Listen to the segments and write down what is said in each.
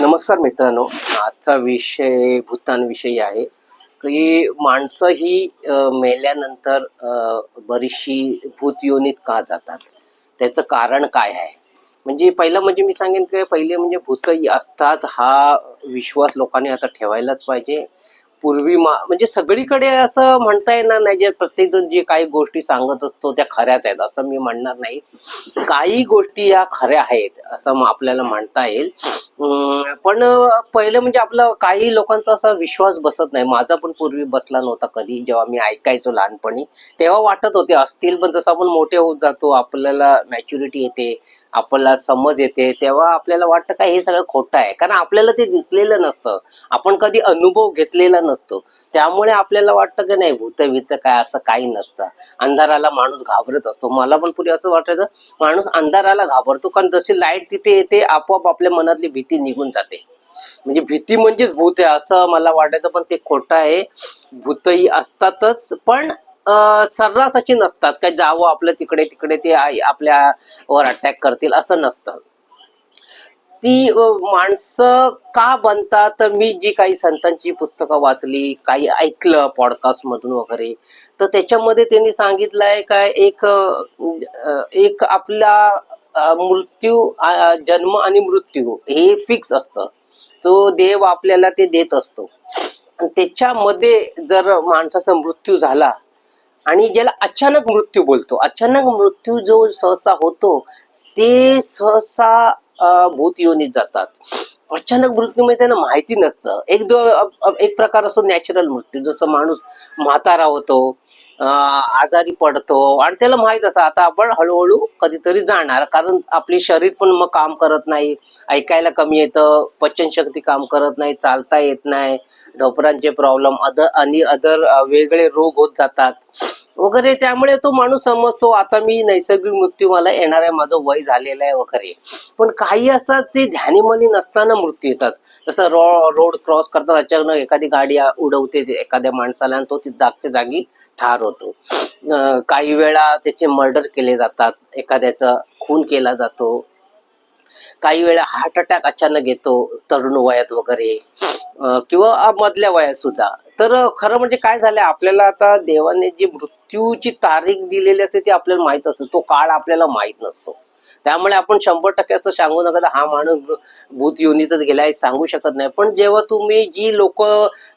नमस्कार मित्रांनो. आजचा विषय भूतांविषयी आहे. की माणसं ही मेल्यानंतर बरीचशी भूतयोनीत का जातात? त्याचं कारण काय आहे? म्हणजे पहिलं म्हणजे मी सांगेन की पहिले म्हणजे भूत असतात हा विश्वास लोकांनी आता ठेवायलाच पाहिजे. पूर्वी मा म्हणजे सगळीकडे असं म्हणता येणार नाही जे प्रत्येक जण जे काही गोष्टी सांगत असतो त्या खऱ्याच आहेत असं मी म्हणणार नाही. काही गोष्टी या खऱ्या आहेत असं आपल्याला म्हणता येईल. अं, पण पहिलं म्हणजे आपला काही लोकांचा असा विश्वास बसत नाही. माझा पण पूर्वी बसला नव्हता कधी जेव्हा मी ऐकायचो लहानपणी. तेव्हा वाटत होते असतील पण जसं आपण मोठे होत जातो आपल्याला मॅच्युरिटी येते. आपल्याला समज येते तेव्हा आपल्याला वाटतं का हे सगळं खोटं आहे? कारण आपल्याला ते दिसलेलं नसतं. आपण कधी अनुभव घेतलेला नसतो. त्यामुळे आपल्याला वाटतं की नाही भूत भीत काय असं काही नसतं. अंधाराला माणूस घाबरत असतो. मला पण पुढे असं वाटायचं माणूस अंधाराला घाबरतो कारण जशी लाइट तिथे येते आपोआप आपल्या मनातली भीती निघून जाते. म्हणजे भीती म्हणजेच भूत आहे असं मला वाटायचं पण ते खोटं आहे. भूतही असतातच पण सर्रास अशी नसतात. काय जावं आपलं तिकडे तिकडे ते आपल्या आपल्यावर अटॅक करतील असं नसतं. ती माणसं का बनतात? तर मी जी काही संतांची पुस्तकं वाचली काही ऐकलं पॉडकास्ट मधून वगैरे तर त्याच्यामध्ये त्यांनी सांगितलंय काय? एक एक आपला मृत्यू जन्म आणि मृत्यू हे फिक्स असतं. तो देव आपल्याला ते देत असतो. त्याच्यामध्ये जर माणसाचा मृत्यू झाला आणि ज्याला अचानक मृत्यू बोलतो. अचानक मृत्यू जो सहसा होतो ते सहसा अं, भूत योनीत जातात. अचानक मृत्यूमध्ये त्यांना माहिती नसतं. एक दो एक प्रकार असतो नॅचरल मृत्यू. जसं माणूस म्हातारा होतो आजारी पडतो. आणि त्याला माहीत असं आता आपण हळूहळू कधीतरी जाणार. कारण आपले शरीर पण मग काम करत नाही. ऐकायला कमी येतं पचनशक्ती काम करत नाही चालता येत नाही ढोपरांचे प्रॉब्लेम अदर आणि अदर वेगळे रोग होत जातात. वगैरे त्यामुळे तो माणूस समजतो आता मी नैसर्गिक मृत्यू मला येणार आहे माझं वय झालेलं आहे वगैरे. पण काही असतात ते ध्यानीमनी नसताना मृत्यू येतात. जसं रो रोड क्रॉस करताना अचानक एखादी गाडी उडवते एखाद्या माणसाला आणि तो ती जागच्या जागी ठार होतो. काही वेळा त्याचे मर्डर केले जातात एखाद्याचा खून केला जातो. काही वेळा हार्ट अटॅक अचानक येतो तरुण वयात वगैरे. किंवा मधल्या वयात सुद्धा. तर खरं म्हणजे काय झालंय आपल्याला आता देवाने जी मृत्यूची तारीख दिलेली असते ती आपल्याला माहीत असते तो काळ आपल्याला माहीत नसतो. त्यामुळे आपण शंभर टक्के असं सांगू नका हा माणूस भूत योनीतच गेलाय सांगू शकत नाही. पण जेव्हा तुम्ही जी लोक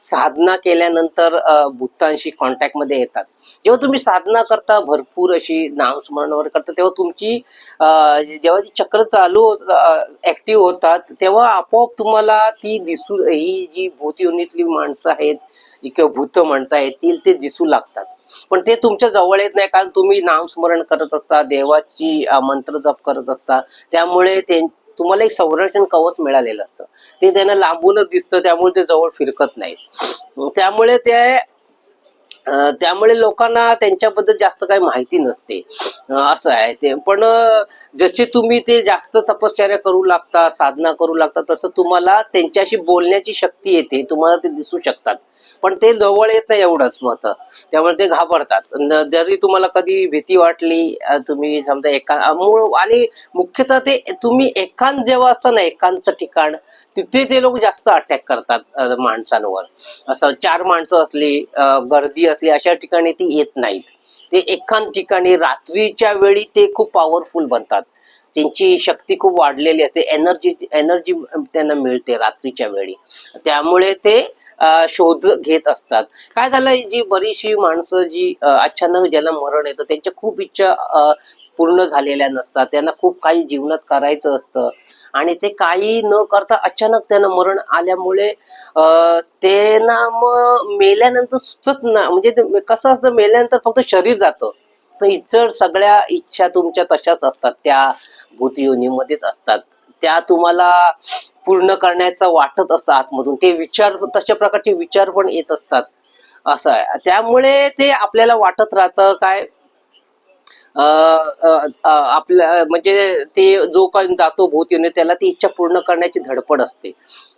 साधना केल्यानंतर भूतांशी कॉन्टॅक्टमध्ये येतात जेव्हा तुम्ही साधना करता भरपूर अशी नामस्मरण वगैरे करता तेव्हा तुमची अं, जेव्हा ती चक्र चालू ऍक्टिव्ह होतात तेव्हा आपोआप तुम्हाला ती दिसू ही जी भूत योनीतली माणसं आहेत किंवा भूत म्हणता येतील ते दिसू लागतात. पण ते तुमच्या जवळ येत नाही कारण तुम्ही नामस्मरण करत असता देवाची मंत्र जप करत असता. त्यामुळे ते तुम्हाला एक संरक्षण कवच मिळालेलं असतं. ते त्यांना लांबूनच दिसतं त्यामुळे ते जवळ फिरकत नाहीत. त्यामुळे ते त्यामुळे लोकांना त्यांच्याबद्दल जास्त काही माहिती नसते. असं आहे ते. पण जसे तुम्ही ते जास्त तपश्चर्या करू लागता साधना करू लागता तसं तुम्हाला त्यांच्याशी बोलण्याची शक्ती येते. तुम्हाला ते दिसू शकतात. पण ते जवळ येत नाही एवढंच स्वतः. त्यामुळे ते घाबरतात. जरी तुम्हाला कधी भीती वाटली तुम्ही समजा एका मूळ आणि मुख्यतः ते तुम्ही एकांत जेव्हा असतं ना एकांत ठिकाण तिथे ते लोक जास्त अटॅक करतात माणसांवर. असं चार माणसं असली गर्दी असली अशा ठिकाणी ती येत नाहीत. ते एकांत ठिकाणी रात्रीच्या वेळी ते खूप पॉवरफुल बनतात. त्यांची शक्ती खूप वाढलेली असते. एनर्जी एनर्जी त्यांना मिळते रात्रीच्या वेळी. त्यामुळे ते शोध घेत असतात. काय झालंय? जी बरीचशी माणसं जी अचानक ज्याला मरण येतं त्यांच्या खूप इच्छा पूर्ण झालेल्या नसतात. त्यांना खूप काही जीवनात करायचं असतं. आणि ते काही न करता अचानक त्यांना मरण आल्यामुळे त्यांना मग मेल्यानंतर सुचत ना म्हणजे कसं असतं? मेल्यानंतर फक्त शरीर जातं. इतर सगळ्या इच्छा तुमच्या तशाच असतात. त्या भूतयोनीमध्येच असतात. त्या तुम्हाला पूर्ण करण्याचं वाटत असतं आतमधून. ते विचार तशा प्रकारचे विचार पण येत असतात. असं आहे. त्यामुळे ते आपल्याला वाटत राहतं काय आपल्या म्हणजे ते जो काही जातो भूत येऊन त्याला ती इच्छा पूर्ण करण्याची धडपड असते.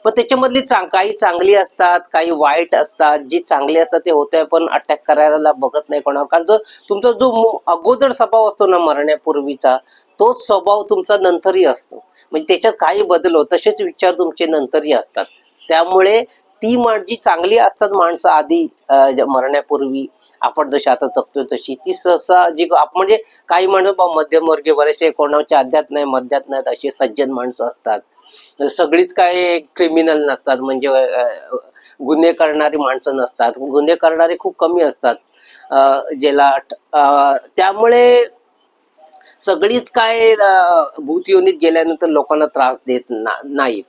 पण त्याच्यामधली चांग काही चांगली असतात काही वाईट असतात. जी चांगली असतात ते होते पण अटॅक करायला बघत नाही कोणावर. कारण जर तुमचा जो अगोदर स्वभाव असतो ना मरण्यापूर्वीचा तोच स्वभाव तुमचा नंतरही असतो. म्हणजे त्याच्यात काही बदल होत तसेच विचार तुमचे नंतरही असतात. त्यामुळे ती जी चांगली असतात माणसं आधी मरण्यापूर्वी आपण जशी आता जगतोय तशी ती सहसा जी म्हणजे काही माणसं मध्यमवर्गीय बरेचसे कोणाच्या अध्यात नाही मध्यात नाहीत असे सज्जन माणसं असतात. सगळीच काय क्रिमिनल नसतात म्हणजे गुन्हे करणारी माणसं नसतात. गुन्हे करणारे खूप कमी असतात. ज्याला त्यामुळे सगळीच काय भूत योनीत गेल्यानंतर लोकांना त्रास देत नाहीत.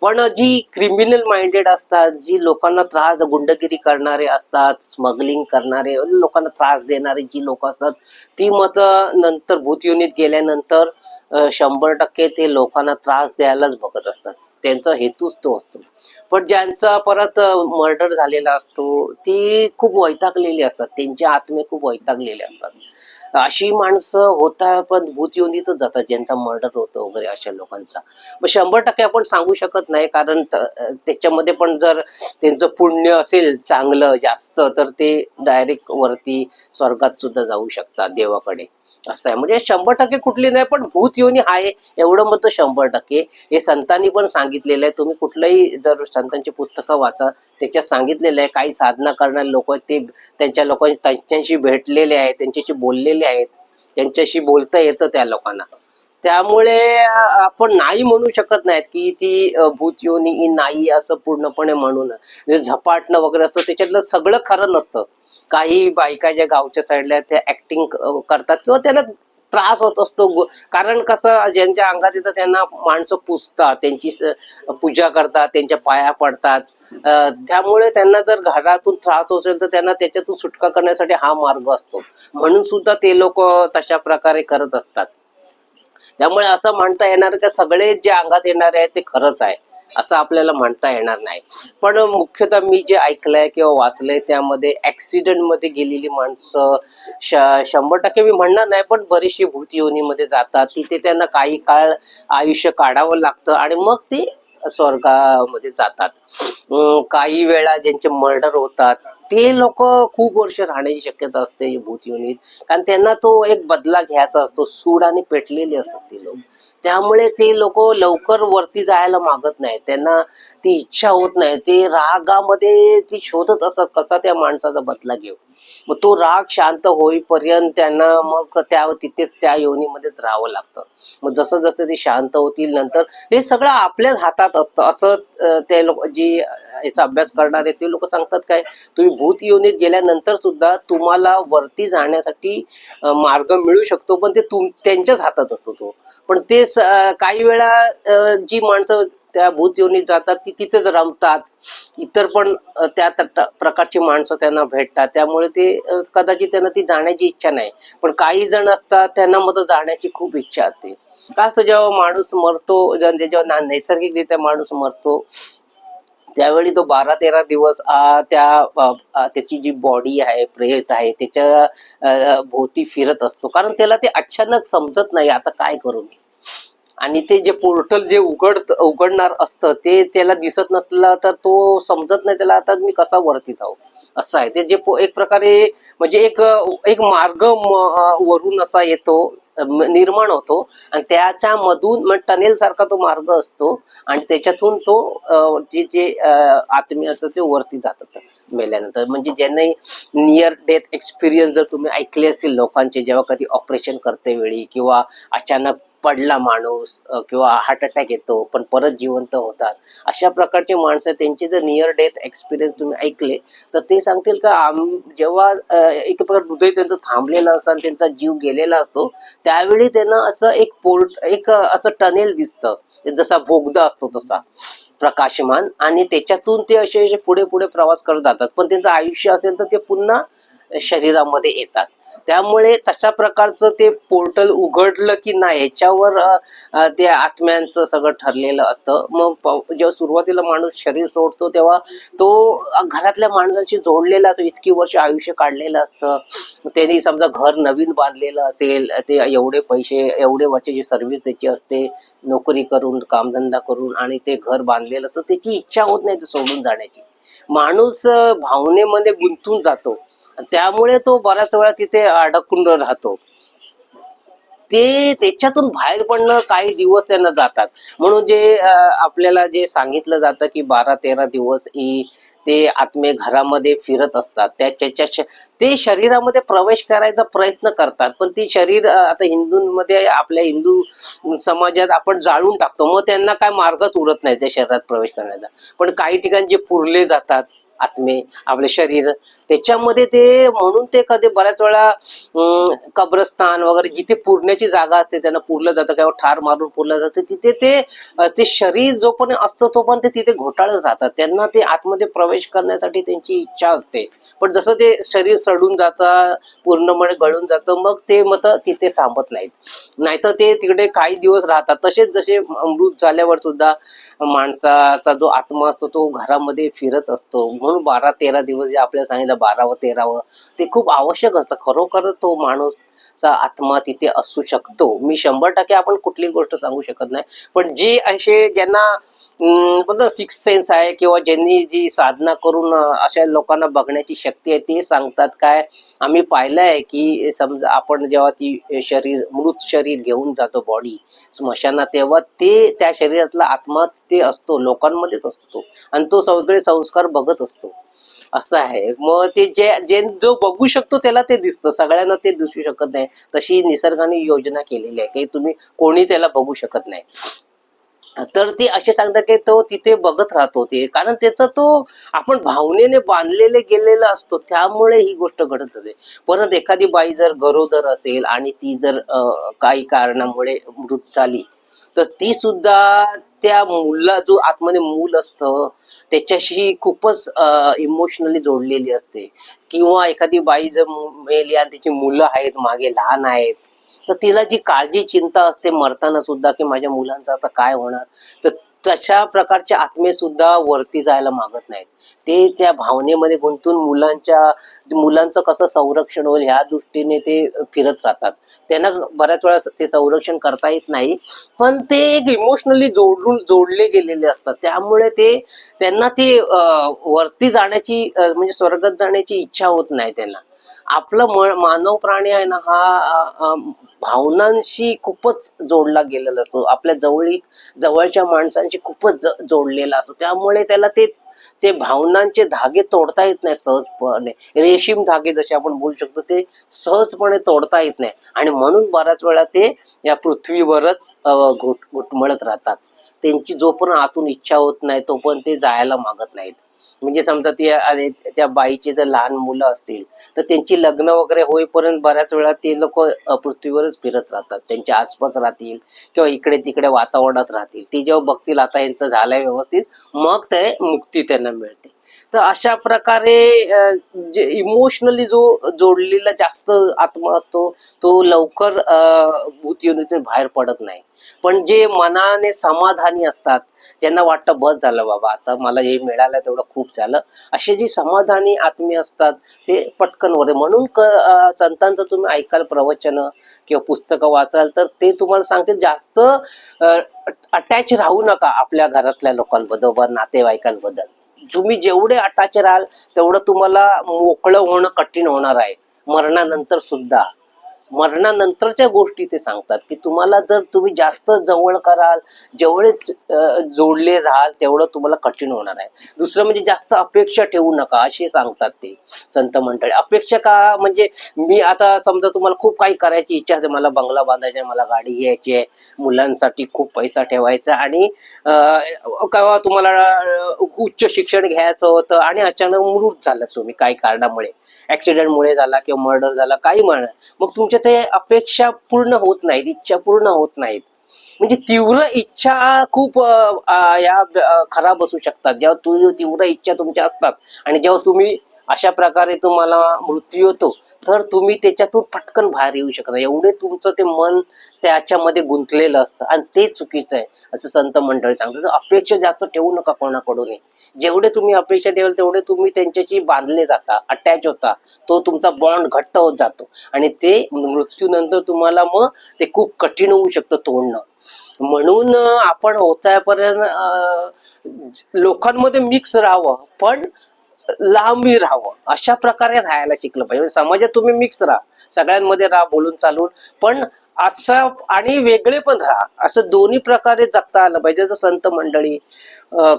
पण जी क्रिमिनल माइंडेड असतात जी लोकांना त्रास गुंडगिरी करणारे असतात स्मगलिंग करणारे लोकांना त्रास देणारे जी लोक असतात ती मत नंतर भूत योनीत गेल्यानंतर शंभर टक्के ते लोकांना त्रास द्यायलाच बघत असतात. त्यांचा हेतूच तो असतो. पण ज्यांचा परत मर्डर झालेला असतो ती खूप वैतागलेली असतात. त्यांचे आत्मे खूप वैतागलेले असतात. अशी माणसं होता पण भूत योनीतच जातात ज्यांचा मर्डर होतो वगैरे अशा लोकांचा. मग शंभर टक्के आपण सांगू शकत नाही कारण त्याच्यामध्ये पण जर त्यांचं पुण्य असेल चांगलं जास्त तर ते डायरेक्ट वरती स्वर्गात सुद्धा जाऊ शकतात देवाकडे. असं आहे. म्हणजे शंभर टक्के कुठली नाही पण भूत योनी आहे. एवढं मत शंभर टक्के. हे संतांनी पण सांगितलेलं आहे. तुम्ही कुठलंही जर संतांची पुस्तकं वाचा त्याच्यात सांगितलेलं आहे. काही साधना करणारे लोक ते त्यांच्या लोकांनी त्यांच्याशी भेटलेले आहेत त्यांच्याशी बोललेले आहेत. त्यांच्याशी बोलता येतं त्या लोकांना. त्यामुळे आपण नाही म्हणू शकत नाहीत की ती भूत योनी नाही असं पूर्णपणे म्हणून. म्हणजे झपाटणं वगैरे असं त्याच्यातलं सगळं खरं नसतं. काही बायका ज्या गावच्या साईडला त्या ऍक्टिंग करतात किंवा त्याला त्रास होत असतो. कारण कसं ज्यांच्या अंगात येतं त्यांना माणसं पुजतात त्यांची पूजा करतात त्यांच्या पाया पडतात. त्यामुळे त्यांना जर घरातून त्रास होत असेल तर त्यांना त्याच्यातून सुटका करण्यासाठी हा मार्ग असतो. म्हणून सुद्धा ते लोक तशा प्रकारे करत असतात. त्यामुळे असं म्हणता येणार का सगळे जे अंगात येणारे आहे ते खरंच आहे. असं आपल्याला म्हणता येणार नाही. पण मुख्यतः मी जे ऐकलंय किंवा वाचलंय त्यामध्ये ऍक्सिडेंटमध्ये गेलेली माणसं श- शंभर टक्के मी म्हणणार नाही पण बरीचशी भूत योनीमध्ये जातात. तिथे त्यांना काही काळ आयुष्य काढावं लागतं आणि मग ते स्वर्गामध्ये जातात. काही वेळा ज्यांचे मर्डर होतात ते लोक खूप वर्ष राहण्याची शक्यता असते भूत कारण त्यांना तो एक बदला घ्यायचा असतो सूड आणि पेटलेली असतात ते लोक. त्यामुळे ते लोक लवकर वरती जायला मागत नाही त्यांना ती इच्छा होत नाही. ते रागामध्ये ती शोधत असतात कसा त्या माणसाचा बदला घेऊ. मग तो राग शांत होईपर्यंत त्यांना मग त्या तिथेच त्या योनीमध्येच राहावं लागतं. मग जसं जसं ते शांत होतील नंतर हे सगळं आपल्याच हातात असतं. असं ते लोक जी याचा अभ्यास करणारे ते लोक सांगतात काय तुम्ही भूत योनीत गेल्यानंतर सुद्धा तुम्हाला वरती जाण्यासाठी मार्ग मिळू शकतो पण ते तुम त्यांच्याच हातात असतो तो. पण ते काही वेळा जी माणसं त्या भूतयोनीत जातात ती तिथेच रमतात. इतर पण त्या प्रकारची माणसं त्यांना भेटतात. त्यामुळे ते कदाचित त्यांना ती जाण्याची इच्छा नाही. पण काही जण असतात त्यांना मग जाण्याची खूप इच्छा असते. का असं जेव्हा माणूस मरतो जेव्हा नैसर्गिकरित्या माणूस मरतो त्यावेळी तो बारा तेरा दिवस त्या त्याची जी बॉडी आहे प्रेत आहे त्याच्या भोवती फिरत असतो. कारण त्याला ते अचानक समजत नाही आता काय करू मी? आणि ते जे पोर्टल जे उघड उघडणार असतं ते त्याला दिसत नसलं तर तो समजत नाही त्याला आता मी कसा वरती जाऊ? असं आहे. ते जे एक प्रकारे म्हणजे एक एक मार्ग वरून असा येतो निर्माण होतो आणि त्याच्या मधून मग टनेल सारखा तो मार्ग असतो आणि त्याच्यातून तो जे जे आत्मीय असतात ते वरती जातात मेल्यानंतर. म्हणजे ज्यांनी नियर डेथ एक्सपिरियन्स जर तुम्ही ऐकले असतील लोकांचे जेव्हा कधी ऑपरेशन करते वेळी किंवा अचानक पडला माणूस किंवा हार्ट अटॅक येतो पण परत जिवंत होतात. अशा प्रकारचे माणसं त्यांचे जर नियर डेथ एक्सपिरियन्स तुम्ही ऐकले तर ते सांगतील का आम जेव्हा एक प्रकार हृदय त्यांचं थांबलेलं असतं आणि त्यांचा जीव गेलेला असतो त्यावेळी त्यांना असं एक पोर्ट एक असं टनेल दिसतं. जसा भोगदा असतो तसा प्रकाशमान आणि त्याच्यातून ते असे पुढे पुढे प्रवास करत जातात. पण त्यांचं आयुष्य असेल तर ते पुन्हा शरीरामध्ये येतात. त्यामुळे तशा प्रकारचं ते पोर्टल उघडलं की नाही याच्यावर ते आत्म्यांचं सगळं ठरलेलं असतं. मग जेव्हा सुरुवातीला माणूस शरीर सोडतो तेव्हा तो घरातल्या माणसाशी जोडलेला असतो इतकी वर्ष आयुष्य काढलेलं असतं. त्यांनी समजा घर नवीन बांधलेलं असेल ते एवढे पैसे एवढे वर्षाची सर्व्हिस त्याची असते नोकरी करून कामधंदा करून आणि ते घर बांधलेलं असतं त्याची इच्छा होत नाही ते सोडून जाण्याची. माणूस भावनेमध्ये गुंतून जातो. त्यामुळे तो बऱ्याच वेळा तिथे अडकून राहतो. ते त्याच्यातून बाहेर पडणं काही दिवस त्यांना जातात. म्हणून जे आपल्याला जे सांगितलं जातं की बारा तेरा दिवस ही ते आत्मे घरामध्ये फिरत असतात. त्याच्या ते शरीरामध्ये प्रवेश करायचा प्रयत्न करतात. पण ती शरीर आता हिंदूंमध्ये आपल्या हिंदू समाजात आपण जाळून टाकतो. मग त्यांना काय मार्गच उरत नाही त्या शरीरात प्रवेश करण्याचा. पण काही ठिकाणी जे पुरले जातात आत्मे आपले शरीर त्याच्यामध्ये ते म्हणून ते कधी बऱ्याच वेळा अं, कब्रस्तान वगैरे जिथे पुरण्याची जागा असते त्यांना पुरलं जातं किंवा ठार मारून पुरलं जातं तिथे ते ते शरीर जोपर्यंत असतं तोपर्यंत ते तिथे घोटाळत राहतात त्यांना ते आतमध्ये प्रवेश करण्यासाठी त्यांची इच्छा असते. पण जसं ते शरीर सडून जातं पूर्णपणे गळून जातं मग ते मत तिथे थांबत नाहीत. नाहीतर ते तिकडे काही दिवस राहतात. तसेच जसे मृत झाल्यावर सुद्धा माणसाचा जो आत्मा असतो तो घरामध्ये फिरत असतो. म्हणून बारा तेरा दिवस जे आपल्याला सांगितलं बारावं तेरावं ते खूप आवश्यक असतं. खरोखर तो माणूस चा आत्मा तिथे असू शकतो. मी शंभर टक्के आपण कुठली गोष्ट सांगू शकत नाही. पण जे असे ज्यांना सिक्स सेन्स आहे किंवा ज्यांनी जी साधना करून अशा लोकांना बघण्याची शक्ती आहे ते सांगतात काय? आम्ही पाहिलं आहे की समजा आपण जेव्हा ती शरीर मृत शरीर घेऊन जातो बॉडी स्मशानात तेव्हा ते त्या शरीरातला आत्मा तिथे असतो लोकांमध्येच असतो. आणि तो सगळे संस्कार बघत असतो. असं आहे. मग ते जे जे जो बघू शकतो त्याला ते दिसतं. सगळ्यांना ते दिसू शकत नाही. तशी निसर्गाने योजना केलेली आहे. की तुम्ही कोणी त्याला बघू शकत नाही. तर ते असे सांगतात की तो तिथे बघत राहतो ते. कारण त्याचा तो आपण भावनेने बांधलेले गेलेला असतो. त्यामुळे ही गोष्ट घडत असते परत एखादी बाई जर गरोदर असेल आणि ती जर अं, काही कारणामुळे मृत झाली तर ती सुद्धा त्या मुला जो आतमध्ये मूल असतं त्याच्याशी खूपच इमोशनली जोडलेली असते. किंवा एखादी बाई जर मेली आणि तिची मुलं आहेत मागे लहान आहेत तर तिला जी काळजी चिंता असते मरताना सुद्धा की माझ्या मुलांचं आता काय होणार? तर तशा प्रकारचे आत्मे सुद्धा वरती जायला मागत नाहीत. ते त्या भावनेमध्ये गुंतून मुलांच्या मुलांचं कसं संरक्षण होईल ह्या दृष्टीने ते फिरत राहतात. त्यांना बऱ्याच वेळा ते संरक्षण करता येत नाही पण ते एक इमोशनली जोडून जोडले गेलेले असतात. त्यामुळे ते त्यांना ते वरती जाण्याची म्हणजे स्वर्गात जाण्याची इच्छा होत नाही त्यांना. आपलं मानव प्राणी आहे ना हा भावनांशी खूपच जोडला गेलेला असतो. आपल्या जवळी जवळच्या माणसांशी खूपच जोडलेला असतो. त्यामुळे त्याला ते ते भावनांचे धागे तोडता येत नाही सहजपणे. रेशीम धागे जसे आपण बोलू शकतो ते सहजपणे तोडता येत नाही. आणि म्हणून बऱ्याच वेळा ते या पृथ्वीवरच घुट घुटमळत राहतात. त्यांची जोपर्यंत आतून इच्छा होत नाही तोपर्यंत ते जायला मागत नाहीत. म्हणजे समजा ती त्या बाईचे जर लहान मुलं असतील तर त्यांची लग्न वगैरे होईपर्यंत बऱ्याच वेळा ते लोक पृथ्वीवरच फिरत राहतात. त्यांच्या आसपास राहतील किंवा इकडे तिकडे वातावरणात राहतील. ते जेव्हा बघतील आता यांचं झालंय व्यवस्थित मग ते मुक्ती त्यांना मिळते. तर अशा प्रकारे जे इमोशनली जो जोडलेला जास्त आत्मा असतो तो लवकर भूत योनीतून बाहेर पडत नाही. पण जे मनाने समाधानी असतात ज्यांना वाटतं बस झालं बाबा आता मला हे मिळालं तेवढं खूप झालं. असे जे समाधानी आत्मे असतात ते पटकन वर म्हणून संतांचं तुम्ही ऐकाल प्रवचन किंवा पुस्तकं वाचाल तर ते तुम्हाला सांगते जास्त अटॅच राहू नका आपल्या घरातल्या लोकांबरोबर नातेवाईकांबद्दल. तुम्ही जेवढे अटाचे राहाल तेवढं तुम्हाला मोकळं होणं कठीण होणार आहे. मरणानंतर सुद्धा. मरणानंतरच्या गोष्टी ते सांगतात की तुम्हाला जर तुम्ही जास्त जवळ कराल जेवढे जोडले राहाल तेवढं तुम्हाला कठीण होणार आहे. दुसरं म्हणजे जास्त अपेक्षा ठेवू नका असे सांगतात ते संत मंडळी. अपेक्षा का म्हणजे मी आता समजा तुम्हाला खूप काही करायची इच्छा असते मला बंगला बांधायचा आहे मला गाडी घ्यायची आहे मुलांसाठी खूप पैसा ठेवायचा आणि का केव्हा तुम्हाला उच्च शिक्षण घ्यायचं होतं आणि अचानक मृत झालं तुम्ही काही कारणामुळे. ऍक्सिडेंटमुळे झाला किंवा मर्डर झाला काही म्हणा मग तुमच्या ते अपेक्षा पूर्ण होत नाहीत इच्छा पूर्ण होत नाहीत. म्हणजे तीव्र इच्छा खूप या खराब असू शकतात. जेव्हा तू तीव्र इच्छा तुमच्या असतात आणि जेव्हा तुम्ही अशा प्रकारे तुम्हाला मृत्यू येतो तर तुम्ही त्याच्यातून पटकन बाहेर येऊ शकता एवढे तुमचं ते मन त्याच्यामध्ये गुंतलेलं असतं आणि ते चुकीचं आहे असं संत मंडळी सांगतात. अपेक्षा जास्त ठेवू नका कोणाकडून. जेवढे तुम्ही अपेक्षा ठेवाल तेवढे तुम्ही त्यांच्याशी बांधले जाता अटॅच होता. तो तुमचा बॉन्ड घट्ट होत जातो. आणि ते मृत्यूनंतर तुम्हाला मग ते खूप कठीण होऊ शकतं तोडणं. म्हणून आपण होतापर्यंत लोकांमध्ये मिक्स राहावं. पण लांबी राहावं. अशा प्रकारे राहायला शिकलं पाहिजे. म्हणजे समाजात तुम्ही मिक्स राहा. सगळ्यांमध्ये राहा बोलून चालून. पण असं आणि वेगळे पण राहा. असं दोन्ही प्रकारे जगता आलं पाहिजे. जसं संत मंडळी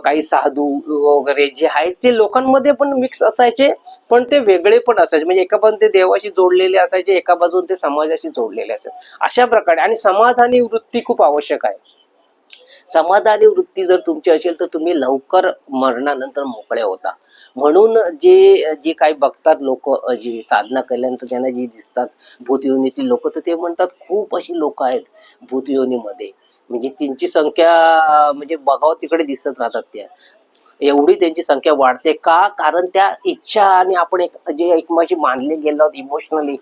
काही साधू वगैरे जे आहेत ते लोकांमध्ये पण मिक्स असायचे पण ते वेगळे पण असायचे. म्हणजे एका बाजून ते देवाशी जोडलेले असायचे एका बाजून ते समाजाशी जोडलेले असायचे. अशा प्रकारे. आणि समाधानी वृत्ती खूप आवश्यक आहे. समाधानी वृत्ती जर तुमची असेल तर तुम्ही लवकर मरणानंतर मोकळे होता. म्हणून जे जे काही बघतात लोक जी साधना केल्यानंतर त्यांना जी दिसतात भूतयोनीतील लोक तर ते म्हणतात खूप अशी लोक आहेत भूतयोनीमध्ये. म्हणजे त्यांची संख्या म्हणजे बघावं तिकडे दिसत राहतात त्या. एवढी त्यांची संख्या वाढते का? कारण त्या इच्छा आणि आपण एक जे एकमेकांशी मानले गेलो आहोत इमोशनली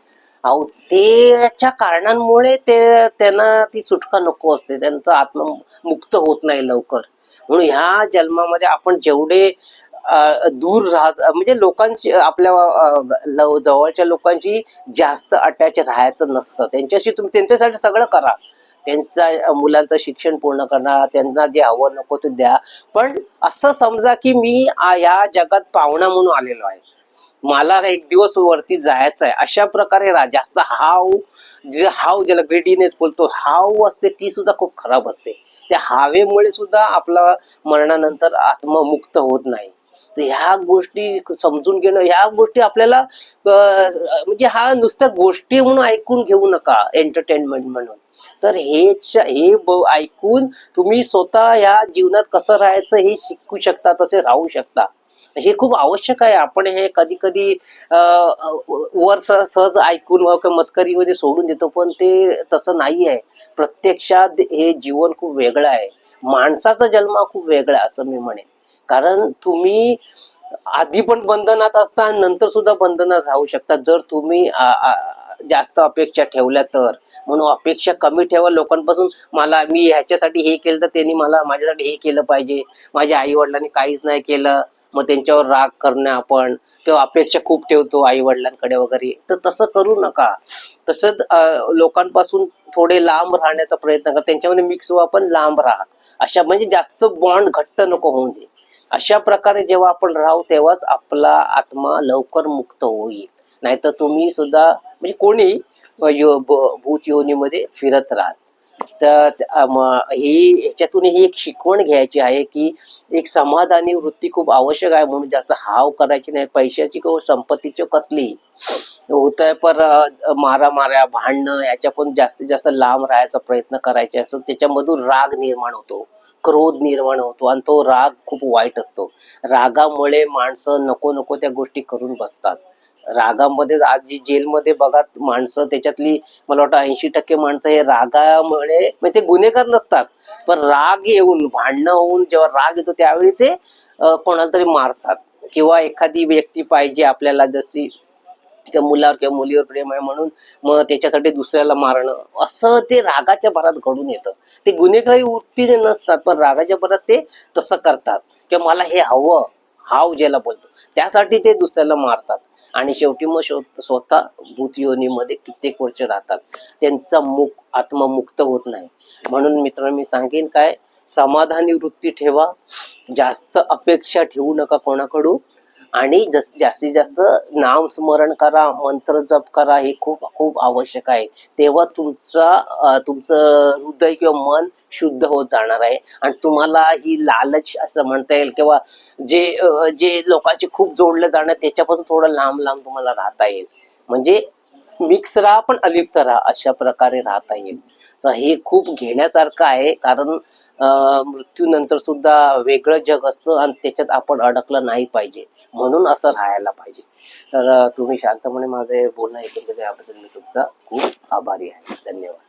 अहो त्याच्या कारणांमुळे ते त्यांना ती सुटका नको असते. त्यांचा आत्ममुक्त होत नाही लवकर. म्हणून ह्या जन्मामध्ये आपण जेवढे दूर राहत म्हणजे लोकांची आपल्या लव- जवळच्या लोकांशी जास्त अटॅच राहायचं नसतं. त्यांच्याशी तुम्ही त्यांच्यासाठी सगळं करा. त्यांचा मुलांचं शिक्षण पूर्ण करा. त्यांना जे हवं नको ते द्या. पण असं समजा की मी या जगात पाहुणा म्हणून आलेलो आहे. मला एक दिवस वरती जायचं आहे अशा प्रकारे जास्त हाव जे हाव ज्याला ग्रेडीनेस बोलतो हाव असते ती सुद्धा खूप खराब असते. त्या हावेमुळे सुद्धा आपला मरणानंतर आत्ममुक्त होत नाही. तर ह्या गोष्टी समजून घेणं ह्या गोष्टी आपल्याला म्हणजे हा नुसत्या गोष्टी म्हणून ऐकून घेऊ नका एंटरटेनमेंट म्हणून. तर हे हे ऐकून तुम्ही स्वतः या जीवनात कसं राहायचं हे शिकू शकता तसे राहू शकता. हे खूप आवश्यक आहे. आपण हे कधी कधी वर सहज ऐकून मस्करी किंवा मस्करीमध्ये सोडून देतो पण ते तसं नाही आहे. प्रत्यक्षात हे जीवन खूप वेगळं आहे. माणसाचा जन्म खूप वेगळा आहे असं मी म्हणेन. कारण तुम्ही आधी पण बंधनात असता आणि नंतर सुद्धा बंधनात राहू शकता. जर तुम्ही आ- आ- जास्त अपेक्षा ठेवल्या तर. म्हणून अपेक्षा कमी ठेवा. लोकांपासून मला मी ह्याच्यासाठी हे केलं तर त्यांनी मला माझ्यासाठी हे केलं पाहिजे. माझ्या आई वडिलांनी काहीच नाही केलं. मग त्यांच्यावर राग करणं आपण किंवा अपेक्षा खूप ठेवतो आई वडिलांकडे वगैरे. तर तसं करू नका. तसंच लोकांपासून थोडे लांब राहण्याचा प्रयत्न करा. त्यांच्यामध्ये मिक्स व्हा पण लांब राहा. अशा म्हणजे जास्त बॉन्ड घट्ट नको होऊन दे. अशा प्रकारे जेव्हा आपण राहू तेव्हाच आपला आत्मा लवकर मुक्त होईल. नाहीतर तुम्ही सुद्धा म्हणजे कोणी भूत योनीमध्ये फिरत राहत. तर ही ह्याच्यातून ही एक शिकवण घ्यायची आहे की एक समाधानी वृत्ती खूप आवश्यक आहे. म्हणून जास्त हाव करायची नाही. पैशाची किंवा संपत्तीची कसली होत आहे पर मारा मारामाऱ्या भांडणं याच्या पण जास्तीत जास्त लांब राहायचा प्रयत्न करायचे असं त्याच्यामधून राग निर्माण होतो. क्रोध निर्माण होतो आणि तो राग खूप वाईट असतो. रागामुळे माणसं नको नको त्या गोष्टी करून बसतात. रागामध्ये आज जी जेलमध्ये बघा माणसं त्याच्यातली मला वाटतं ऐंशी टक्के माणसं हे रागामुळे म्हणजे ते गुन्हेगार नसतात पण राग येऊन भांडणं होऊन जेव्हा राग येतो त्यावेळी ते कोणाला तरी मारतात. किंवा एखादी व्यक्ती पाहिजे आपल्याला जशी किंवा मुलावर किंवा मुलीवर प्रेम आहे म्हणून मग त्याच्यासाठी दुसऱ्याला मारणं असं ते रागाच्या भरात घडून येतं. ते गुन्हेगारी वृत्तीने नसतात पण रागाच्या भरात ते तसं करतात. किंवा मला हे हवं हाव ज्याला बोलतो. त्यासाठी ते दुसऱ्याला मारतात. आणि शेवटी मग स्वतः भूतयोनीमध्ये कित्येक वर्ष राहतात. त्यांचा मुख आत्ममुक्त होत नाही. म्हणून मित्रांनो मी सांगेन काय? समाधानी वृत्ती ठेवा. जास्त अपेक्षा ठेवू नका कोणाकडून. आणि जस जास्तीत जास्त नामस्मरण करा मंत्र जप करा हे खूप खूप आवश्यक आहे. तेव्हा तुमचा तुमचं हृदय किंवा मन शुद्ध होत जाणार आहे. आणि तुम्हाला ही लालच असं म्हणता येईल किंवा जे जे लोकांचे खूप जोडलं जाणार त्याच्यापासून थोडं लांब लांब तुम्हाला राहता येईल. म्हणजे मिक्स राहा पण अलिप्त राहा अशा प्रकारे राहता येईल. हे खूप घेण्यासारखं आहे. कारण मृत्यूनंतर सुद्धा वेगळं जग असतं आणि त्याच्यात आपण अडकलं नाही पाहिजे. म्हणून असं राहायला पाहिजे. तर तुम्ही शांतपणे माझे बोलणं ऐकून याबद्दल मी तुमचा खूप आभारी आहे. धन्यवाद.